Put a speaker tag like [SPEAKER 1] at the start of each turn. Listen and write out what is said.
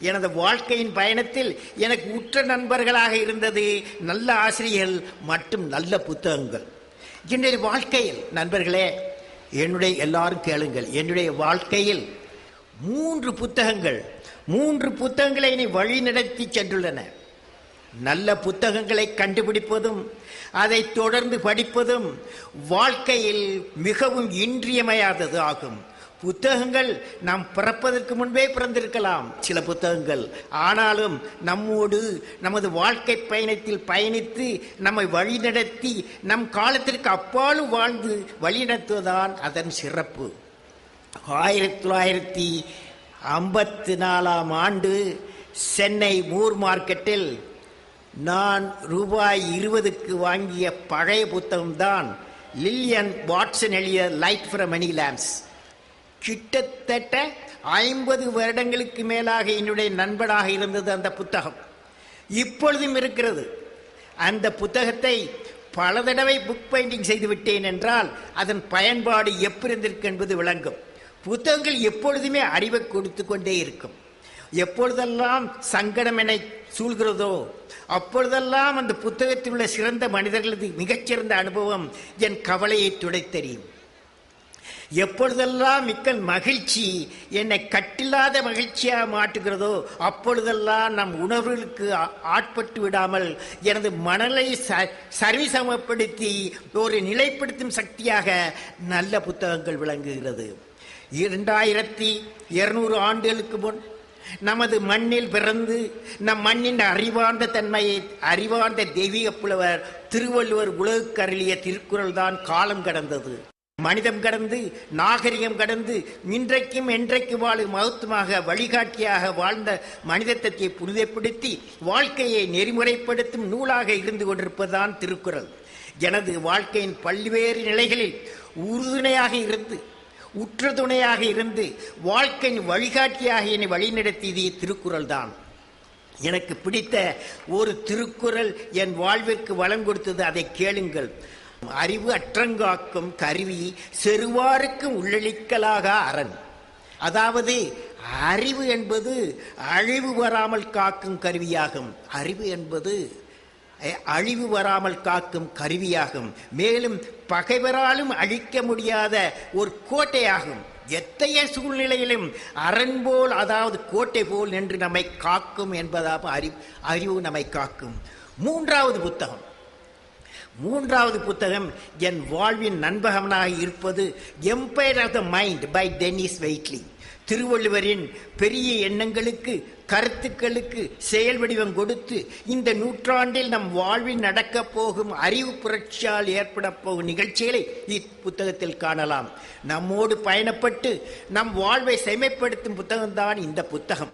[SPEAKER 1] எனது வாழ்க்கையின் பயணத்தில் எனக்கு உற்ற நண்பர்களாக இருந்தது நல்ல ஆசிரியர்கள் மற்றும் நல்ல புத்தகங்கள். என்னுடைய வாழ்க்கையில் நண்பர்களே என்னுடைய எல்லாரும் கேளுங்கள். என்னுடைய வாழ்க்கையில் மூன்று புத்தகங்கள் மூன்று புத்தகங்களை என்னை வழிநடத்தி சென்றுள்ளன. நல்ல புத்தகங்களை கண்டுபிடிப்பதும் அதை தொடர்ந்து படிப்பதும் வாழ்க்கையில் மிகவும் இன்றியமையாதது ஆகும். புத்தகங்கள் நாம் பிறப்பதற்கு முன்பே பிறந்திருக்கலாம். சில புத்தகங்கள். ஆனாலும் நம்மோடு நமது வாழ்க்கை பயணத்தில் பயணித்து நம்மை வழிநடத்தி நம் காலத்திற்கு அப்பாலும் வாழ்ந்து வழிநடத்துவதுதான் அதன் சிறப்பு. ஆயிரத்தி தொள்ளாயிரத்தி ஐம்பத்தி நாலாம் ஆண்டு சென்னை மூர் மார்க்கெட்டில் நான் ரூபாய் இருபதுக்கு வாங்கிய பழைய புத்தகம்தான் லில்லியன் வாட்ஸன் எழுதிய லைட் ஃப்ரம் மணி லேம்ப்ஸ். கிட்டத்தட்ட ஐம்பது வருடங்களுக்கு மேலாக என்னுடைய நண்பனாக இருந்தது அந்த புத்தகம். இப்பொழுதும் இருக்கிறது. அந்த புத்தகத்தை பல தடவை புக் பைண்டிங் செய்து விட்டேன் என்றால் அதன் பயன்பாடு எப்படி இருந்திருக்கு என்பது விளங்கும். புத்தகங்கள் எப்பொழுதுமே அறிவை கொடுத்து கொண்டே இருக்கும். எப்பொழுதெல்லாம் சங்கடம் என சூழ்கிறதோ அப்பொழுதெல்லாம் அந்த புத்தகத்தில் உள்ள சிறந்த மனிதர்களது மிகச்சிறந்த அனுபவம் என் கவலையை துடைத்தறியும். எப்பொழுதெல்லாம் மிக்க மகிழ்ச்சி என்னை கட்டில்லாத மகிழ்ச்சியாக மாட்டுகிறதோ அப்பொழுதெல்லாம் நம் உணர்வுகளுக்கு ஆட்பட்டு விடாமல் எனது மணலை ச சரிசமப்படுத்தி ஒரு நிலைப்படுத்தும் சக்தியாக நல்ல புத்தகங்கள் விளங்குகிறது. இரண்டாயிரத்தி இருநூறு ஆண்டுகளுக்கு முன் நமது மண்ணில் பிறந்து நம் மண்ணின் அறிவார்ந்த தன்மையை அறிவார்ந்த தெய்வீக புலவர் திருவள்ளுவர் உலகக்கருளிய திருக்குறள் தான் காலம் கடந்தது. மனிதம் கடந்து நாகரிகம் கடந்து இன்றைக்கும் என்றைக்கு வாழும் மகத்துவமாக வழிகாட்டியாக வாழ்ந்த மனிதத்தத்தை புனிதப்படுத்தி வாழ்க்கையை நெறிமுறைப்படுத்தும் நூலாக இருந்து கொண்டிருப்பதுதான் திருக்குறள். எனது வாழ்க்கையின் பல்வேறு நிலைகளில் உறுதுணையாக இருந்து உற்ற துணையாக இருந்து வாழ்க்கையின் வழிகாட்டியாக என்னை வழிநடத்தியது திருக்குறள் தான் எனக்கு பிடித்த ஒரு திருக்குறள் என் வாழ்விற்கு வளம் கொடுத்தது அதை கேளுங்கள். அறிவு அற்றங்காக்கும் கருவி செருவாருக்கு உள்ளளிக்கலாக அரண். அதாவது அறிவு என்பது அழிவு வராமல் காக்கும் கருவியாகும். அறிவு என்பது அழிவு வராமல் காக்கும் கருவியாகும். மேலும் பகைவராலும் அழிக்க முடியாத ஒரு கோட்டையாகும். எத்தகைய சூழ்நிலையிலும் அரண் போல் அதாவது கோட்டை போல் நின்று நம்மை காக்கும் என்பதாக அறிவு அறிவு நம்மை காக்கும். மூன்றாவது புத்தகம். மூன்றாவது புத்தகம் என் வாழ்வின் நண்பகமனாக இருப்பது empire of the mind by Denis Waitley திருவள்ளுவரின் பெரிய எண்ணங்களுக்கு கருத்துக்களுக்கு செயல் வடிவம் கொடுத்து இந்த நூற்றாண்டில் நம் வாழ்வில் நடக்கப் போகும் அறிவு புரட்சியால் ஏற்பட போகும் நிகழ்ச்சிகளை இப்புத்தகத்தில் காணலாம். நம்மோடு பயணப்பட்டு நம் வாழ்வை செமைப்படுத்தும் புத்தகம்தான் இந்த புத்தகம்.